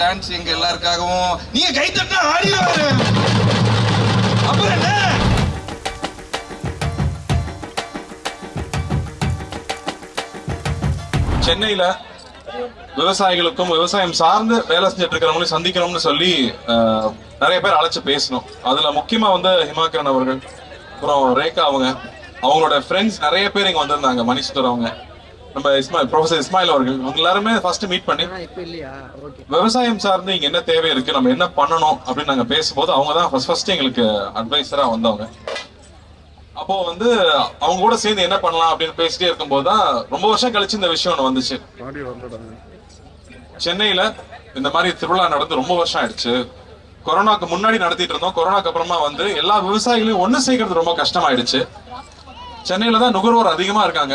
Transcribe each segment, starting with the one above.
Dance எங்க எல்லாருக்காகவும். நீங்க கை தட்டா ஆடிடுவாரு. அப்புறம் என்ன? சென்னையில விவசாயிகளுக்கும் விவசாயம் சார்ந்து வேலை செஞ்சுட்டு இருக்கிறவங்களையும் சந்திக்கணும்னு சொல்லி நிறைய பேர் அழைச்சு பேசணும். அதுல முக்கியமா வந்து ஹிமாகரன் அவர்கள் அப்புறம் ரேகா அவங்க அவங்களோட ஃப்ரெண்ட்ஸ் நிறைய பேர் இங்க வந்திருந்தாங்க மணிஷ்டர் அவங்க. நம்ம இஸ்மாயில் ப்ரொஃபசர் இஸ்மாயில் அவர்கள் அவங்க எல்லாருமே ஃபர்ஸ்ட் மீட் பண்ணி இப்ப இல்லையா? ஓகே. விவசாயம் சார்ந்து இங்க என்ன தேவை இருக்கு நம்ம என்ன பண்ணணும் அப்படின்னு நாங்க பேசும்போது அவங்க தான் ஃபர்ஸ்ட் ஃபர்ஸ்ட் எங்களுக்கு அட்வைசரா வந்தவங்க. அப்போ வந்து அவங்க கூட சேர்ந்து என்ன பண்ணலாம் அப்படின்னு பேசிட்டே இருக்கும்போது தான் ரொம்ப வருஷம் கழிச்சு இந்த விஷயம் ஒன்று வந்துச்சு. சென்னையில இந்த மாதிரி திருவிழா நடந்து ரொம்ப வருஷம் ஆயிடுச்சு. கொரோனாக்கு முன்னாடி நடத்திட்டு இருந்தோம். கொரோனாக்கு அப்புறமா வந்து எல்லா விவசாயிகளையும் ஒண்ணு சேர்க்கறது ரொம்ப கஷ்டமாயிடுச்சு. சென்னையில தான் நுகர்வோர் அதிகமா இருக்காங்க.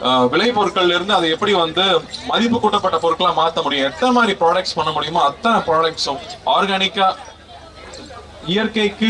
அஹ், விளை பொருட்கள்ல இருந்து அதை எப்படி வந்து மதிப்பு கூட்டப்பட்ட பொருட்களா மாத்த முடியும்? எத்தனை மாதிரி ப்ராடக்ட்ஸ் பண்ண முடியுமோ அத்தனை ப்ராடக்ட்ஸும் ஆர்கானிக்கா இயற்கைக்கு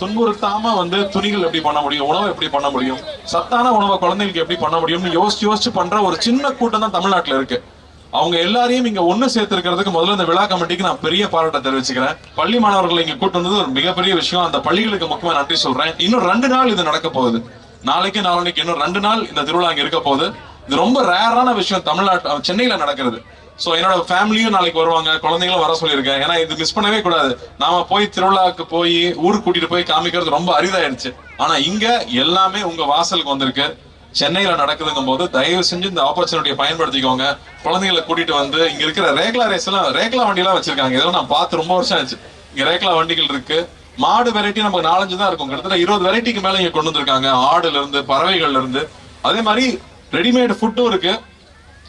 துன்புறுத்தாம வந்து துணிகள் எப்படி பண்ண முடியும்? உணவு எப்படி பண்ண முடியும்? சத்தான உணவை குழந்தைகளுக்கு எப்படி பண்ண முடியும்னு யோசிச்சு யோசிச்சு பண்ற ஒரு சின்ன கூட்டம் தான் தமிழ்நாட்டுல இருக்கு. அவங்க எல்லாரையும் இங்க ஒண்ணு சேர்த்திருக்கிறதுக்கு முதல்ல இந்த விழா கமிட்டிக்கு நான் பெரிய பாராட்ட தெரிவிச்சுக்கிறேன். பள்ளி மாணவர்களை இங்க கூட்டு வந்தது ஒரு மிகப்பெரிய விஷயம். அந்த பள்ளிகளுக்கு முக்கியமா நன்றி சொல்றேன். இன்னும் ரெண்டு நாள் இது நடக்க போகுது. நாளைக்கு நாளைக்கு இன்னும் ரெண்டு நாள் இந்த திருவிழா அங்கே இருக்க போகுது. இது ரொம்ப ரேரான விஷயம் தமிழ்நாட்டு சென்னையில நடக்கிறது. ஸோ என்னோட ஃபேமிலியும் நாளைக்கு வருவாங்க. குழந்தைங்களும் வர சொல்லியிருக்கேன் ஏன்னா இது மிஸ் பண்ணவே கூடாது. நாம போய் திருவிழாவுக்கு போய் ஊருக்கு கூட்டிட்டு போய் காமிக்கிறது ரொம்ப அரிதாயிருச்சு. ஆனா இங்க எல்லாமே உங்க வாசலுக்கு வந்திருக்கு. சென்னையில நடக்குதுங்கும் போது தயவு செஞ்சு இந்த ஆப்பர்ச்சுனிட்டியை பயன்படுத்திக்கோங்க. குழந்தைங்களை கூட்டிட்டு வந்து இங்க இருக்கிற ரேக்லா ரேஸ் எல்லாம் ரேக்லா வண்டி எல்லாம் வச்சிருக்காங்க. இதெல்லாம் நான் பார்த்து ரொம்ப வருஷம் ஆச்சு. இங்க ரேக்லா வண்டிகள் இருக்கு. மாடு வெரைட்டி நமக்கு நாலஞ்சு தான் இருக்கும். கிட்டத்தட்ட இருபது வெரைட்டிக்கு மேல இங்க கொண்டு வந்திருக்காங்க. ஆடுல இருந்து பறவைகள்ல இருந்து. அதே மாதிரி ரெடிமேட் ஃபுட்டும் இருக்கு.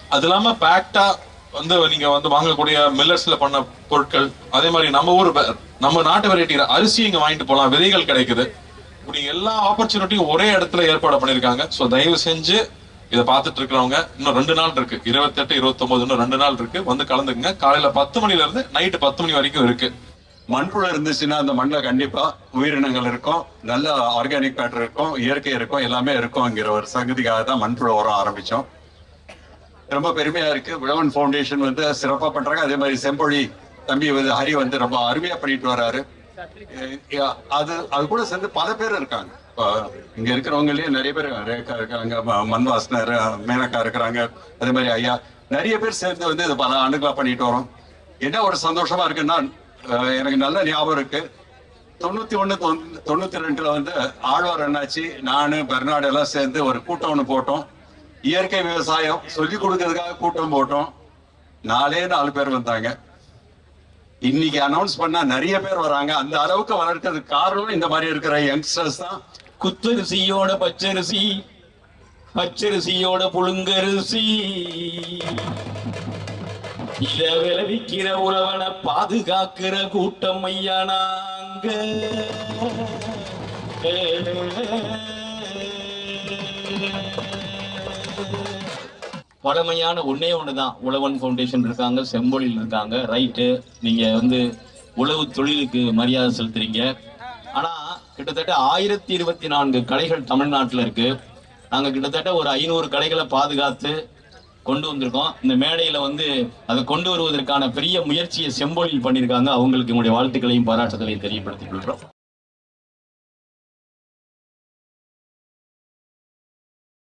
அது இல்லாம பேக்டா வந்து நீங்க வந்து வாங்கக்கூடிய மில்லர்ஸ்ல பண்ண பொருட்கள். அதே மாதிரி நம்ம ஊர் வெ- நம்ம நாட்டு வெரைட்டி அரிசி இங்க வாங்கிட்டு போகலாம் விதைகள் கிடைக்குது. இப்படி எல்லா ஆப்பர்ச்சுனிட்டியும் ஒரே இடத்துல ஏற்பாடு பண்ணிருக்காங்க சோ தயவு செஞ்சு இதை பார்த்துட்டு இருக்கிறவங்க இன்னும் ரெண்டு நாள் இருக்கு. இருபத்தெட்டு இருபத்தொன்பது இன்னும் ரெண்டு நாள் இருக்கு. வந்து கலந்துக்குங்க. காலையில பத்து மணில இருந்து நைட்டு பத்து மணி வரைக்கும் இருக்கு. மண்புழு இருந்துச்சுன்னா அந்த மண்ணில் கண்டிப்பா உயிரினங்கள் இருக்கும். நல்ல ஆர்கானிக் பேட்டர் இருக்கும் இயற்கை இருக்கும் எல்லாமே இருக்கும்ங்கிற ஒரு சங்கதிக்காக தான் மண்புழு உரம் ஆரம்பிச்சோம். ரொம்ப பெருமையா இருக்கு. விழவன் ஃபவுண்டேஷன் வந்து சிறப்பா பண்றாங்க. அதே மாதிரி செம்பொழி தம்பி வந்து ஹரி வந்து ரொம்ப அருமையா பண்ணிட்டு வராரு. அது அது கூட சேர்ந்து பல பேர் இருக்காங்க. இங்க இருக்கிறவங்களே நிறைய பேர் ரேகா இருக்காங்க. மன்வாசனர் மண் வாசனர் மேனக்கா இருக்கிறாங்க. அதே மாதிரி ஐயா. நிறைய பேர் சேர்ந்து வந்து இது பல ஆண்டுகளா பண்ணிட்டு வரோம். என்ன ஒரு சந்தோஷமா இருக்குன்னா எனக்கு நல்ல ஞாபகம் இருக்கு. தொண்ணூத்தி ஒண்ணு தொண்ணூத்தி ரெண்டுல வந்து ஆழ்வார் அண்ணாச்சி நானு பெர்னாடு எல்லாம் சேர்ந்து ஒரு கூட்டம் ஒன்று போட்டோம். இயற்கை விவசாயம் சொல்லி கொடுக்கறதுக்காக கூட்டம் போட்டோம். நாலே நாலு பேர் வந்தாங்க. இன்னைக்கு அனௌன்ஸ் பண்ணா நிறைய பேர் வராங்க. அந்த அளவுக்கு வளர்க்கறதுக்கு காரணம் இந்த மாதிரி இருக்கிற யங்ஸ்டர்ஸ் தான். குத்தரிசியோட பச்சரிசி பச்சரிசியோட புழுங்கரிசி. இத விளைவிக்கிற உறவனை பாதுகாக்கிற கூட்டம் ஐயா நாங்க. பழமையான ஒன்னே ஒண்ணுதான். உழவன் ஃபவுண்டேஷன் இருக்காங்க செம்பொழில் இருக்காங்க. ரைட்டு நீங்க வந்து உழவு தொழிலுக்கு மரியாதை செலுத்துறீங்க. ஆனா கிட்டத்தட்ட ஆயிரத்தி இருபத்தி நான்கு கடைகள் தமிழ்நாட்டுல இருக்கு. நாங்க கிட்டத்தட்ட ஒரு ஐநூறு கடைகளை பாதுகாத்து கொண்டு வந்திருக்கோம். இந்த மேடையில வந்து அதை கொண்டு வருவதற்கான பெரிய முயற்சியை செம்பொழில் பண்ணியிருக்காங்க. அவங்களுக்கு உங்களுடைய வாழ்த்துக்களையும் பாராட்டுதலையும் தெரியப்படுத்திக் கொள்கிறோம்.